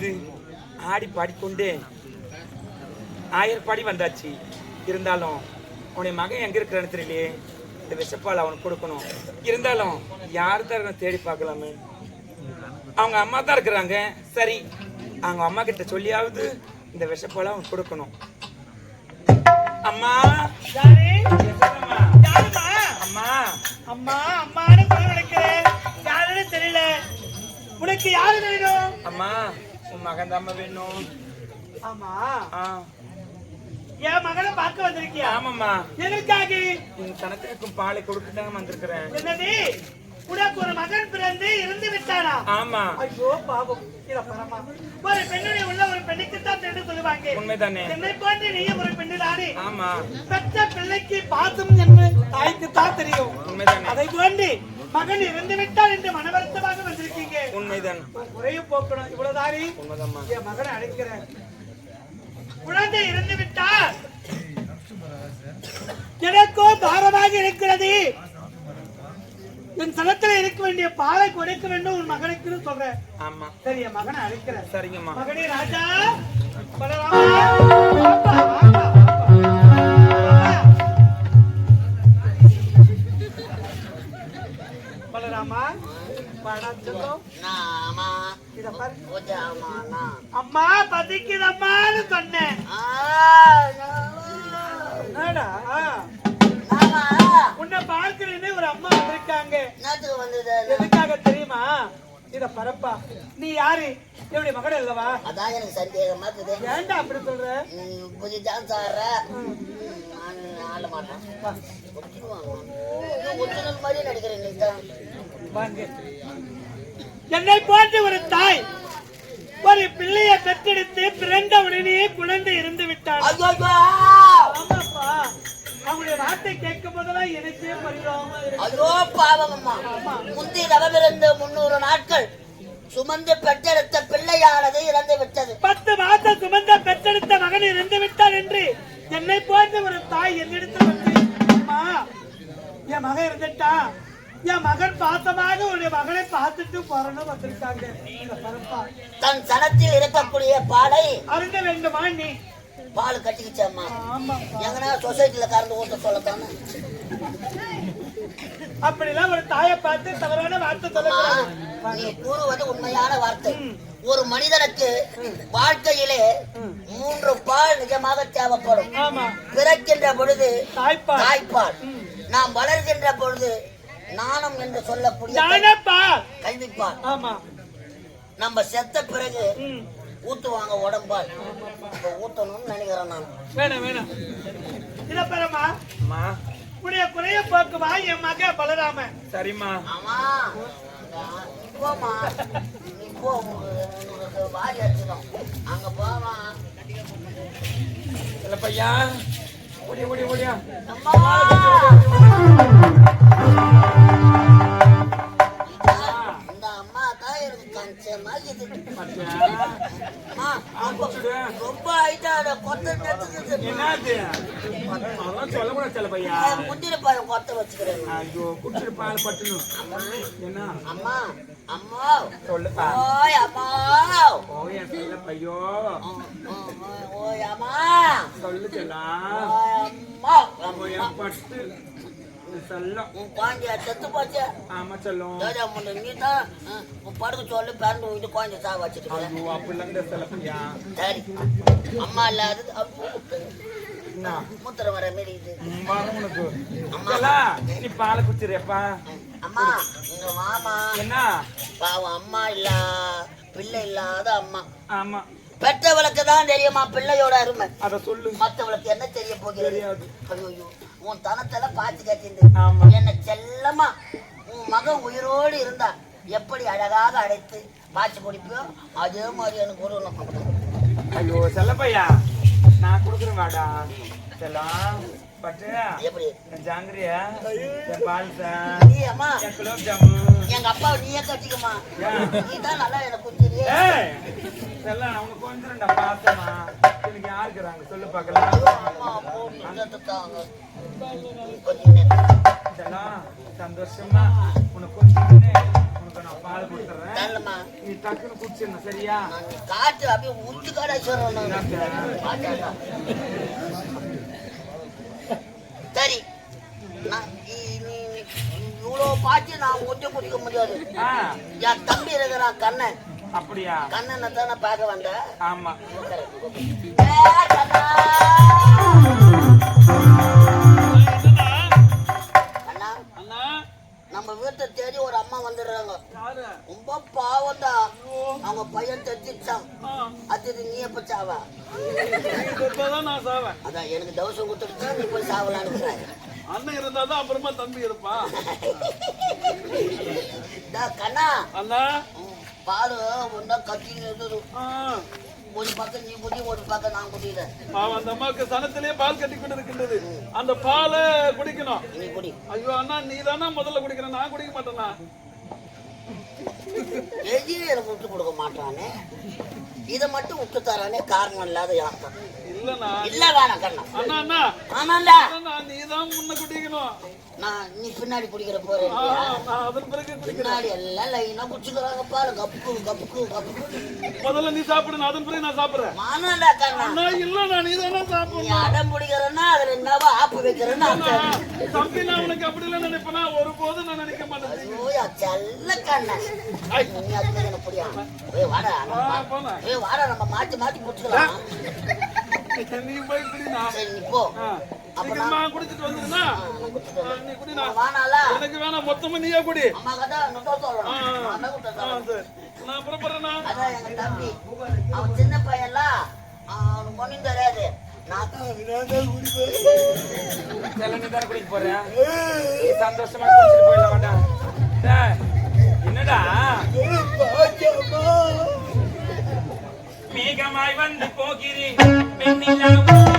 வந்து ஆடி பாடிக்கொண்டே ஆயிரப்பாடி வந்தாச்சு. இருந்தாலும் உன்னை மகன் எங்க இருக்கிறன்னு தெரியலையே. இந்த விஷப்பால் அவனுக்கு கொடுக்கணும். இருந்தாலும் யார் தான் தேடி பார்க்கலாமே? அவங்க அம்மா தான் இருக்கிறாங்க. சரி அவங்க அம்மா கிட்ட சொல்லியாவது இந்த விஷப்பால் அவனுக்கு கொடுக்கணும். அம்மா! அம்மா! அம்மா அம்மான்னு குரல் தெரியல. உனக்கு யாரு வேணும்? அம்மா! உன் மகன் தான் வேணும் ஆமா. ஆ. என் மகனை பார்க்க வந்திருக்கியா? ஆமாம்மா. எதற்காக? இந்த கணக்குக்கும் பாலை கொடுத்துட்டாங்க வந்திருக்கிறேன் என்னது? உனக்கு ஒரு மகன் பிறந்து இறந்து விட்டானா? ஆமா. ஐயோ பாவம். ஒரு பெண்ணுடைய உள்ள ஒரு பெண்ணுக்கு தான் சொல்லுவாங்க உண்மைதானே. என்னை போன்று நீயும் ஒரு பெண்ணுதானே ஆமா. பெற்ற பிள்ளைக்கு பாசம் என்று தாய்க்கு தான் தெரியும். உண்மைதானே. அதை போன்று மகன் இறந்து விட்டார் என்று மனவருத்தமாக வந்திருக்கீங்க. உண்மைதான். குறையும் போக்கணும். என் மகனை அழைக்கிறேன். குழந்தை இறந்து விட்டார் எனக்கோ பாரமாக இருக்கிறது. என் சனத்துல இருக்க வேண்டிய பாலை கொடுக்க வேண்டும் உன் மகனுக்கு சொல்றேன். ஆமா. சரி என் மகனை அழைக்கிறேன். சரிங்கம்மா. மகனே ராஜா பலராமா பசிக்குதம்மான்னு சொன்னேன். உன்னை பார்க்கிறேன்னு ஒரு அம்மா வந்திருக்காங்க. எதுக்காக தெரியுமா? இத பரப்பா. நீ யாரு? என்னுடைய மகன் அல்லவா? அதான் எனக்கு சந்தேகமா இருக்குது. ஏன்டா அப்படி சொல்ற? நீ புது டான்ஸ் ஆடுற நான் ஆட மாட்டேன். ஒரிஜினல் மாதிரி நடிக்கிறேன் என்னை போன்ற ஒரு தாய் ஒரு பிள்ளையை பெற்றெடுத்து பிறந்த உடனே குழந்தை இருந்து ஐயோ! ஆமாப்பா. அவங்களுடைய வார்த்தை கேட்கும் போதெல்லாம் எனக்கே பரிதாபமா இருக்கு. ஐயோ பாவம் அம்மா முந்தி நவமிருந்து முன்னூறு நாட்கள் சுமந்து பெற்றெடுத்த பிள்ளையானது இறந்து விட்டது. பத்து மாதம் சுமந்த பெற்றெடுத்த மகன் இறந்து விட்டார் என்று என்னை போன்ற ஒரு தாய் என்னிடத்தில் வந்து அம்மா என் மகன் இருந்துட்டா என் மகன் பாசமாக உன்னுடைய மகனை பார்த்துட்டு போறணும் வந்திருக்காங்க தன் சனத்தில் இருக்கக்கூடிய பாலை அருந்த வேண்டுமா நீ பால் கட்டிக்கிச்சாம்மா எங்கன்னா சொசைட்டில கறந்து ஊத்த சொல்லத்தானே? அப்படிலாம் ஒரு தாயை பார்த்து தவறான வார்த்தை சொல்லக்கூடாது. நீ கூறுவது உண்மையான வார்த்தை. ஒரு மனிதனுக்கு வாழ்க்கையிலே மூன்று பால் நிஜமாக தேவைப்படும். ஆமா. பிறக்கின்ற பொழுது தாய்ப்பால். தாய்ப்பால். நாம் வளர்கின்ற பொழுது நாணம் என்று சொல்லக்கூடிய கல்விப்பால் ஆமா. நம்ம செத்த பிறகு ம். ஊத்துவாங்க உடம்பால். இப்ப ஊத்தணும்னு நினைக்கிறேன் நான். வேணாம் வேணாம். இத பெறமா அம்மா. உடைய குறைய போக்குமா என் மக பலராம? சரிம்மா. ஆமா நீ போமா நீ போ உனக்கு வாரி அடிச்சிடும். அங்க போமா இல்ல பையா. ஓடி ஓடி ஓடியா. அம்மா. ரொம்ப ஆயிட்டா கொத்த சொல்லக்கூடாது சில பையா முந்திரி பழம் கொத்த வச்சுக்கிறேன் ஐயோ குடிச்சிட்டு பால் பட்டணும் என்ன அம்மா அம்மா சொல்லுப்பா ஓய் அம்மா. ஓ என் சொல்ல பையோ ஓய் அம்மா சொல்லு செல்லாம் ஓய் அம்மா ஓ என் பட்டு. செல்லம். உன் குழந்தைய செத்து போச்சு. ஆமா செல்லம். ஏடா முன்ன நீ தான் உன் படுக்க சொல்லு பிறந்து உயிட்டு குழந்தை சா வச்சுட்டு ஐயோ அப்படிலாம் இந்த செல்ல பையா சரி. அம்மா இல்லாதது அப்போ மூத்திரம் வர மாரி இது. ம், வரும் உனக்கு. செல்லம், நீ பாலை குடிச்சிருப்பா அம்மா மாமா என்ன? பாவம் அம்மா இல்ல பிள்ளை இல்லாத அம்மா. ஆமா. பெற்றவளுக்கு தான் தெரியுமா பிள்ளையோட அருமை? அத சொல்லு. மத்தவளுக்கு என்ன தெரிய போகிறது. ஐயோ. உன் தனத்துல பாத்து கேட்டு ஆமா. என்ன செல்லமா உன் மகன் உயிரோடு இருந்தா எப்படி அழகாக அடைத்து பாய்ச்சி குடிப்பியோ அதே மாதிரி எனக்கு ஒரு கொடுக்கணும். ஐயோ செல்ல பையா நான் கொடுக்குறேன் வாடா. செல்லம் எங்க அப்பாவை நீயே கட்டிக்குமா? நீ தான் நல்லா எனக்கு அவனுக்கு கொஞ்சம் பாசமா யாருக்குறாங்க சொல்லு பார்க்கலாம். போட்டு. செல்லம் சந்தோஷமா உனக்கு கொஞ்சம் பால் கொடுத்துறேன். நீ டக்குன்னு குடிச்சிடணும் சரியா? காட்டு அப்படியே உத்து காடா சரி. இவ்வளோ பாய்ச்சி நான் கொஞ்சம் குடிக்க முடியாது. என் தம்பி இருக்கிறான் கண்ணன். அப்படியா? கண்ணனை தானே பார்க்க வந்தேன் ஆமா. நம்ம வீட்டை தேடி ஒரு அம்மா வந்துடுறாங்க. ரொம்ப பாவம் தான் அவங்க பையன் தெரிஞ்சிச்சான் அது நீ எப்ப சாவா? அதான் எனக்கு தவசம் கொடுத்துட்டு நீ போய் சாவலான்னு அண்ணன் இருந்தாதான் அப்புறமா தம்பி இருப்பான். கண்ணா. அண்ணா. பால் ஒன்றா கத்தின்னு இருந்தது ஒரு பக்கம் நீ குடி ஒரு பக்கம் நான் குடிக்கிறேன். பாவம் அந்த அம்மாவுக்கு சனத்திலே பால் கட்டி கொண்டு இருக்கின்றது அந்த பாலை குடிக்கணும். நீ குடி. ஐயோ அண்ணா நீ முதல்ல குடிக்கிற நான் குடிக்க மாட்டேனா எனக்கு விட்டு கொடுக்க மாட்டானே. இதை மட்டும் விட்டு தரானே காரணம் இல்லாத இல்லண்ணா. இல்ல வேணாம் கண்ணா. அண்ணா அண்ணா. ஆமாண்டா அண்ணா. நீ தான் முன்ன குடிக்கணும் நான் நீ பின்னாடி குடிக்கிற போறேன் நான் பின்னாடி எல்லாம் லைனா குடிச்சுக்கிறாங்க பாரு. Cup cup cup. முதல்ல நீ சாப்பிடு நான் அதன் பிறகு நான் சாப்பிடுறேன். மானண்டா கண்ணா. அண்ணா இல்லண்ணா நீ தானே நீ சாப்பிடணும் அடம் பிடிக்கிறன்னா அதுல என்னவோ ஆப்பு வைக்கிறேன்னு தம்பி நான் உனக்கு அப்படி எல்லாம் நினைப்பேனா? ஒருபோதும் நான் நினைக்க மாட்டேன். ஐயோ செல்ல கண்ணன் அப்படியா ஏய் வாடா ஏய் வாடா நம்ம மாத்தி மாத்தி குடிச்சுக்கலாம் நீ போய் குடினா சரி நீ போ ஆ. குடிச்சிட்டு வந்துருந்தா நீ குடினா எனக்கு வேணாம் மொத்தமா நீயே குடி அம்மா கதை நொட்டோ சொல்லணும் நான் சொல்லணும். அதான் எங்க தம்பி அவன் சின்ன பையன்ல அவனுக்கு ஒண்ணும் தெரியாது நான் தான் குடிப்பேன் செல்ல குடிக்க போறேன் சந்தோஷமா குடிச்சிட்டு போயிடலாம் வேண்டாம் என்னடா மேகமாய் வந்து போகிறேன்.